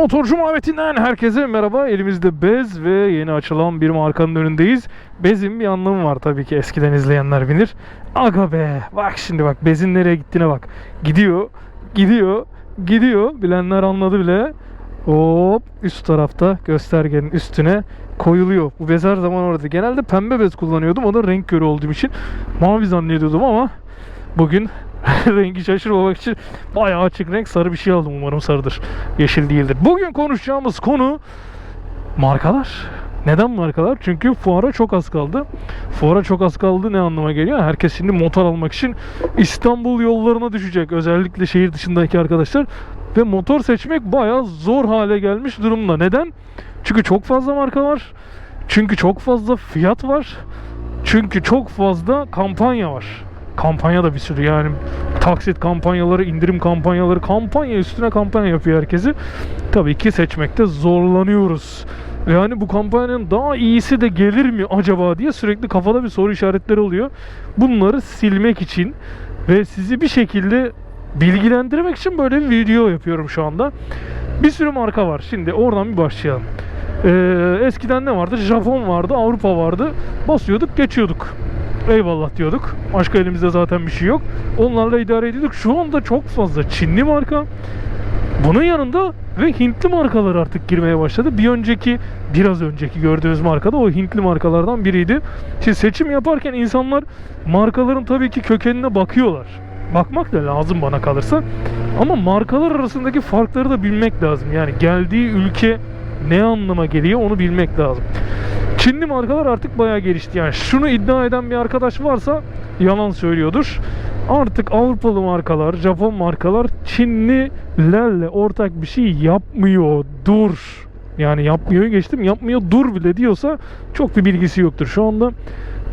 Motorcu muhabbetinden herkese merhaba. Elimizde Bez ve yeni açılan bir markanın önündeyiz. Bez'in bir anlamı var tabii ki eskiden izleyenler bilir. Aga be bak şimdi bak Bez'in nereye gittiğine bak. Gidiyor, gidiyor, gidiyor. Bilenler anladı bile. Hop üst tarafta göstergenin üstüne koyuluyor. Bu bez her zaman orada. Genelde pembe bez kullanıyordum. O da renk körü olduğum için mavi zannediyordum ama bugün rengi şaşırmamak için bayağı açık renk sarı bir şey aldım. Umarım sarıdır. Yeşil değildir. Bugün konuşacağımız konu markalar. Neden markalar? Çünkü fuara çok az kaldı. Fuara çok az kaldı ne anlama geliyor? Herkes şimdi motor almak için İstanbul yollarına düşecek. Özellikle şehir dışındaki arkadaşlar. Ve motor seçmek bayağı zor hale gelmiş durumda. Neden? Çünkü çok fazla marka var. Çünkü çok fazla fiyat var. Çünkü çok fazla kampanya var. Kampanya da bir sürü yani taksit kampanyaları, indirim kampanyaları, kampanya üstüne kampanya yapıyor herkesi. Tabii ki seçmekte zorlanıyoruz. Yani bu kampanyanın daha iyisi de gelir mi acaba diye sürekli kafada bir soru işaretleri oluyor. Bunları silmek için ve sizi bir şekilde bilgilendirmek için böyle bir video yapıyorum şu anda. Bir sürü marka var. Şimdi oradan bir başlayalım. Ee, eskiden ne vardı? Japon vardı, Avrupa vardı. Basıyorduk, geçiyorduk. Eyvallah diyorduk. Başka elimizde zaten bir şey yok. Onlarla idare ediyorduk. Şu anda çok fazla Çinli marka. Bunun yanında ve Hintli markalar artık girmeye başladı. Bir önceki, biraz önceki gördüğünüz marka da o Hintli markalardan biriydi. Şimdi seçim yaparken insanlar markaların tabii ki kökenine bakıyorlar. Bakmak da lazım bana kalırsa. Ama markalar arasındaki farkları da bilmek lazım. Yani geldiği ülke ne anlama geliyor onu bilmek lazım. Çinli markalar artık bayağı gelişti. Yani şunu iddia eden bir arkadaş varsa yalan söylüyordur. Artık Avrupalı markalar, Japon markalar Çinlilerle ortak bir şey yapmıyor. Dur. Yani yapmıyor geçtim yapmıyor dur bile diyorsa çok bir bilgisi yoktur. Şu anda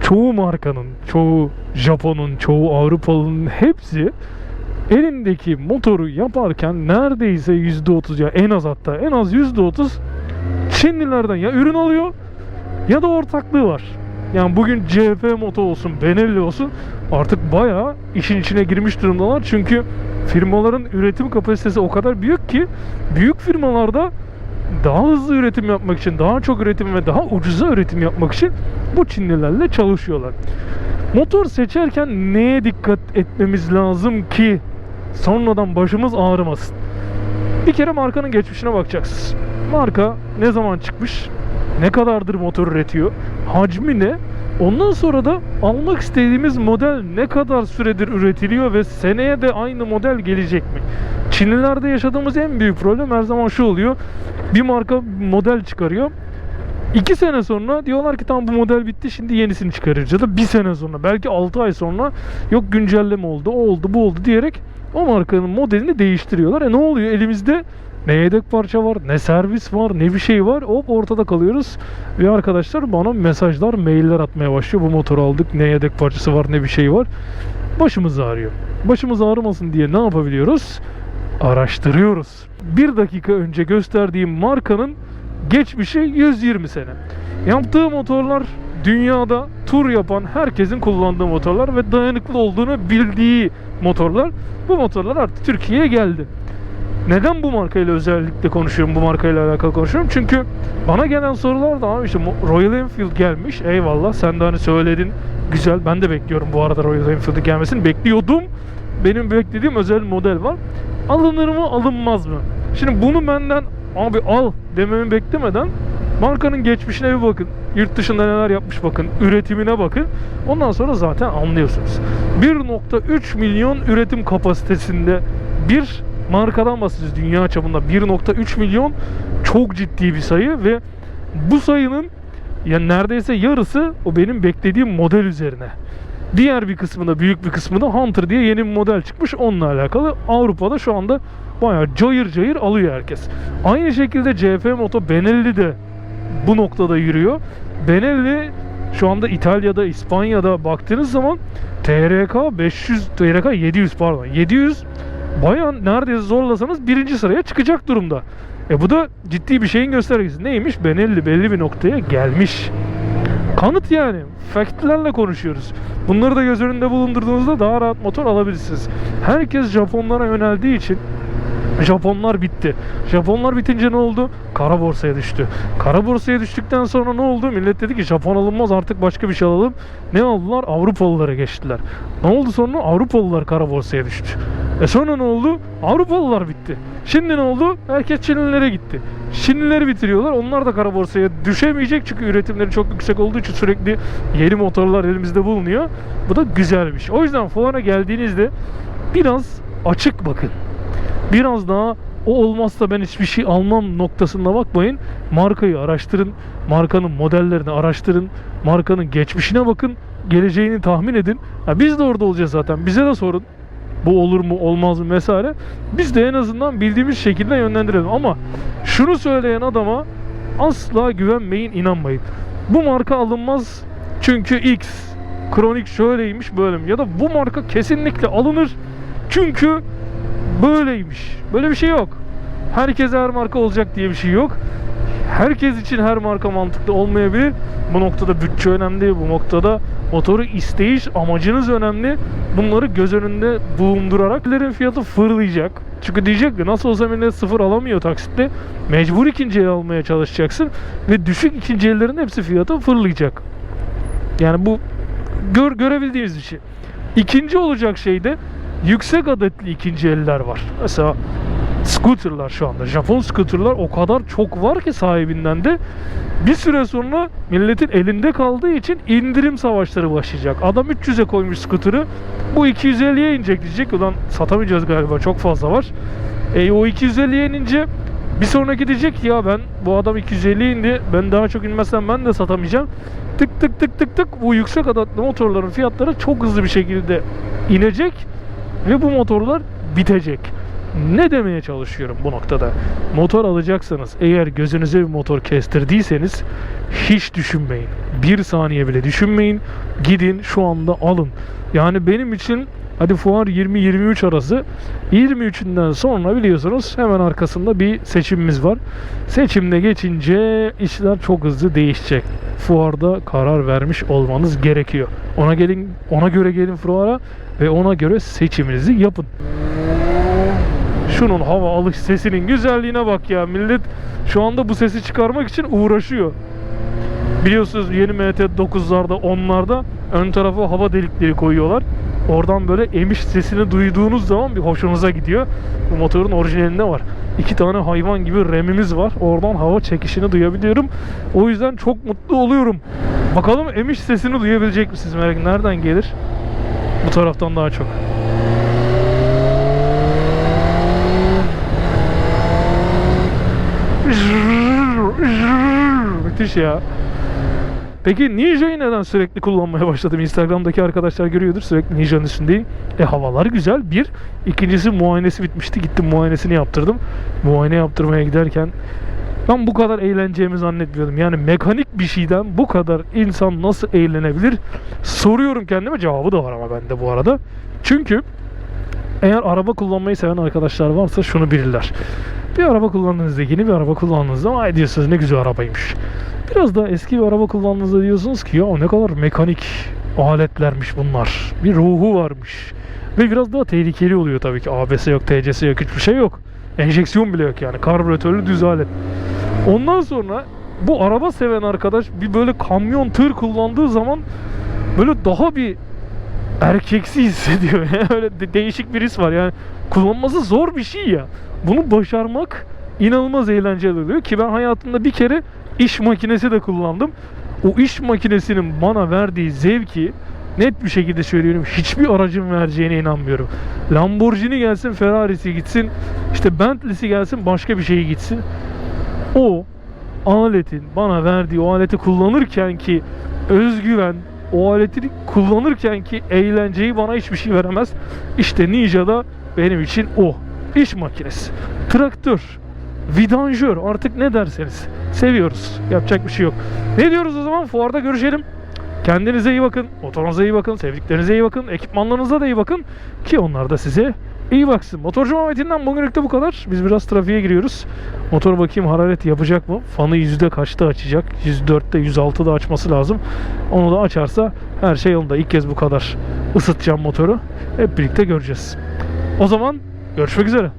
çoğu markanın, çoğu Japon'un, çoğu Avrupalı'nın hepsi elindeki motoru yaparken neredeyse %30 ya en az hatta en az %30 Çinlilerden ya ürün alıyor ya da ortaklığı var. Yani bugün CF Moto olsun, Benelli olsun artık bayağı işin içine girmiş durumdalar. Çünkü firmaların üretim kapasitesi o kadar büyük ki büyük firmalarda daha hızlı üretim yapmak için, daha çok üretim ve daha ucuza üretim yapmak için bu Çinlilerle çalışıyorlar. Motor seçerken neye dikkat etmemiz lazım ki sonradan başımız ağrımasın? Bir kere markanın geçmişine bakacaksınız. Marka ne zaman çıkmış? Ne kadardır motor üretiyor? Hacmi ne? Ondan sonra da almak istediğimiz model ne kadar süredir üretiliyor ve seneye de aynı model gelecek mi? Çinlilerde yaşadığımız en büyük problem her zaman şu oluyor. Bir marka model çıkarıyor. İki sene sonra diyorlar ki tamam bu model bitti şimdi yenisini çıkarırız ya da bir sene sonra belki 6 ay sonra yok güncelleme oldu o oldu bu oldu diyerek o markanın modelini değiştiriyorlar. E ne oluyor elimizde ne yedek parça var, ne servis var, ne bir şey var. Hop ortada kalıyoruz. Ve arkadaşlar bana mesajlar, mailler atmaya başlıyor. Bu motoru aldık, ne yedek parçası var, ne bir şey var. Başımız ağrıyor. Başımız ağrımasın diye ne yapabiliyoruz? Araştırıyoruz. Bir dakika önce gösterdiğim markanın geçmişi 120 sene. Yaptığı motorlar dünyada tur yapan herkesin kullandığı motorlar ve dayanıklı olduğunu bildiği motorlar. Bu motorlar artık Türkiye'ye geldi. Neden bu markayla özellikle konuşuyorum, bu markayla alakalı konuşuyorum? Çünkü bana gelen sorular da abi işte Royal Enfield gelmiş. Eyvallah sen de hani söyledin. Güzel. Ben de bekliyorum bu arada Royal Enfield'in gelmesini. Bekliyordum. Benim beklediğim özel model var. Alınır mı, alınmaz mı? Şimdi bunu benden abi al dememi beklemeden markanın geçmişine bir bakın. Yurt dışında neler yapmış bakın. Üretimine bakın. Ondan sonra zaten anlıyorsunuz. 1.3 milyon üretim kapasitesinde bir markadan bahsediyoruz dünya çapında 1.3 milyon çok ciddi bir sayı ve bu sayının ya neredeyse yarısı o benim beklediğim model üzerine. Diğer bir kısmında büyük bir kısmında Hunter diye yeni bir model çıkmış onunla alakalı. Avrupa'da şu anda bayağı cayır cayır alıyor herkes. Aynı şekilde CF Moto Benelli de bu noktada yürüyor. Benelli şu anda İtalya'da, İspanya'da baktığınız zaman TRK 500, TRK 700 pardon 700 bayağı neredeyse zorlasanız birinci sıraya çıkacak durumda. E bu da ciddi bir şeyin göstergesi. Neymiş? Benelli belli bir noktaya gelmiş. Kanıt yani. Faktlerle konuşuyoruz. Bunları da göz önünde bulundurduğunuzda daha rahat motor alabilirsiniz. Herkes Japonlara yöneldiği için Japonlar bitti. Japonlar bitince ne oldu? Kara borsaya düştü. Kara borsaya düştükten sonra ne oldu? Millet dedi ki Japon alınmaz artık başka bir şey alalım. Ne aldılar? Avrupalılara geçtiler. Ne oldu sonra? Avrupalılar kara borsaya düştü. E sonra ne oldu? Avrupalılar bitti. Şimdi ne oldu? Herkes Çinlilere gitti. Çinlileri bitiriyorlar. Onlar da kara borsaya düşemeyecek çünkü üretimleri çok yüksek olduğu için sürekli yeni motorlar elimizde bulunuyor. Bu da güzel bir şey. O yüzden fuara geldiğinizde biraz açık bakın. Biraz daha o olmazsa ben hiçbir şey almam noktasında bakmayın. Markayı araştırın. Markanın modellerini araştırın. Markanın geçmişine bakın. Geleceğini tahmin edin. Ha, biz de orada olacağız zaten. Bize de sorun. Bu olur mu olmaz mı vesaire. Biz de en azından bildiğimiz şekilde yönlendirelim. Ama şunu söyleyen adama asla güvenmeyin, inanmayın. Bu marka alınmaz çünkü X. Kronik şöyleymiş böyle mi? Ya da bu marka kesinlikle alınır çünkü böyleymiş. Böyle bir şey yok. Herkese her marka olacak diye bir şey yok. Herkes için her marka mantıklı olmayabilir. Bu noktada bütçe önemli. Bu noktada motoru isteyiş amacınız önemli. Bunları göz önünde bulundurarak ellerin fiyatı fırlayacak. Çünkü diyecek ki nasıl olsa millet sıfır alamıyor taksitle. Mecbur ikinci el almaya çalışacaksın. Ve düşük ikinci ellerin hepsi fiyatı fırlayacak. Yani bu gör, görebildiğiniz bir şey. İkinci olacak şey de yüksek adetli ikinci eller var. Mesela scooterlar şu anda. Japon scooterlar o kadar çok var ki sahibinden de bir süre sonra milletin elinde kaldığı için indirim savaşları başlayacak. Adam 300'e koymuş scooter'ı bu 250'ye inecek diyecek. Ulan satamayacağız galiba çok fazla var. E, o 250'ye inince bir sonraki diyecek ya ben bu adam 250 indi ben daha çok inmezsem ben de satamayacağım. Tık tık tık tık tık bu yüksek adatlı motorların fiyatları çok hızlı bir şekilde inecek ve bu motorlar bitecek. Ne demeye çalışıyorum bu noktada? Motor alacaksanız eğer gözünüze bir motor kestirdiyseniz hiç düşünmeyin. Bir saniye bile düşünmeyin. Gidin şu anda alın. Yani benim için hadi fuar 20-23 arası 23'ünden sonra biliyorsunuz hemen arkasında bir seçimimiz var. Seçimde geçince işler çok hızlı değişecek. Fuarda karar vermiş olmanız gerekiyor. Ona gelin ona göre gelin fuara ve ona göre seçiminizi yapın. Şunun hava alış sesinin güzelliğine bak ya. Millet şu anda bu sesi çıkarmak için uğraşıyor. Biliyorsunuz yeni MT9'larda, 10'larda ön tarafa hava delikleri koyuyorlar. Oradan böyle emiş sesini duyduğunuz zaman bir hoşunuza gidiyor. Bu motorun orijinalinde var. İki tane hayvan gibi remimiz var. Oradan hava çekişini duyabiliyorum. O yüzden çok mutlu oluyorum. Bakalım emiş sesini duyabilecek misiniz merak Nereden gelir? Bu taraftan daha çok. Müthiş ya. Peki Ninja'yı neden sürekli kullanmaya başladım? Instagram'daki arkadaşlar görüyordur sürekli Ninja'nın üstündeyim. E havalar güzel bir. İkincisi muayenesi bitmişti. Gittim muayenesini yaptırdım. Muayene yaptırmaya giderken ben bu kadar eğleneceğimi zannetmiyordum. Yani mekanik bir şeyden bu kadar insan nasıl eğlenebilir? Soruyorum kendime cevabı da var ama bende bu arada. Çünkü eğer araba kullanmayı seven arkadaşlar varsa şunu bilirler. Bir araba kullandığınızda, yeni bir araba kullandığınızda ay diyorsunuz ne güzel arabaymış. Biraz daha eski bir araba kullandığınızda diyorsunuz ki ya ne kadar mekanik aletlermiş bunlar. Bir ruhu varmış. Ve biraz daha tehlikeli oluyor tabii ki. ABS yok, TCS yok, hiçbir şey yok. Enjeksiyon bile yok yani. Karbüratörlü düz alet. Ondan sonra bu araba seven arkadaş bir böyle kamyon tır kullandığı zaman böyle daha bir erkeksi hissediyor. Yani öyle de- değişik bir his var. Yani kullanması zor bir şey ya. Bunu başarmak inanılmaz eğlenceli oluyor ki ben hayatımda bir kere iş makinesi de kullandım. O iş makinesinin bana verdiği zevki net bir şekilde söylüyorum. Hiçbir aracın vereceğine inanmıyorum. Lamborghini gelsin, Ferrari'si gitsin, işte Bentley'si gelsin, başka bir şey gitsin. O aletin bana verdiği o aleti kullanırken ki özgüven, o aleti kullanırken ki eğlenceyi bana hiçbir şey veremez. İşte Ninja'da benim için o. İş makinesi, traktör, vidanjör artık ne derseniz. Seviyoruz. Yapacak bir şey yok. Ne diyoruz o zaman? Fuarda görüşelim. Kendinize iyi bakın, motorunuza iyi bakın, sevdiklerinize iyi bakın, ekipmanlarınıza da iyi bakın ki onlar da size iyi baksın. Motorcu Muhammed'inden bugünlük de bu kadar. Biz biraz trafiğe giriyoruz. Motor bakayım hararet yapacak mı? Fanı yüzde kaçta açacak? 104'te 106'da açması lazım. Onu da açarsa her şey yolunda. İlk kez bu kadar ısıtacağım motoru. Hep birlikte göreceğiz. O zaman görüşmek üzere.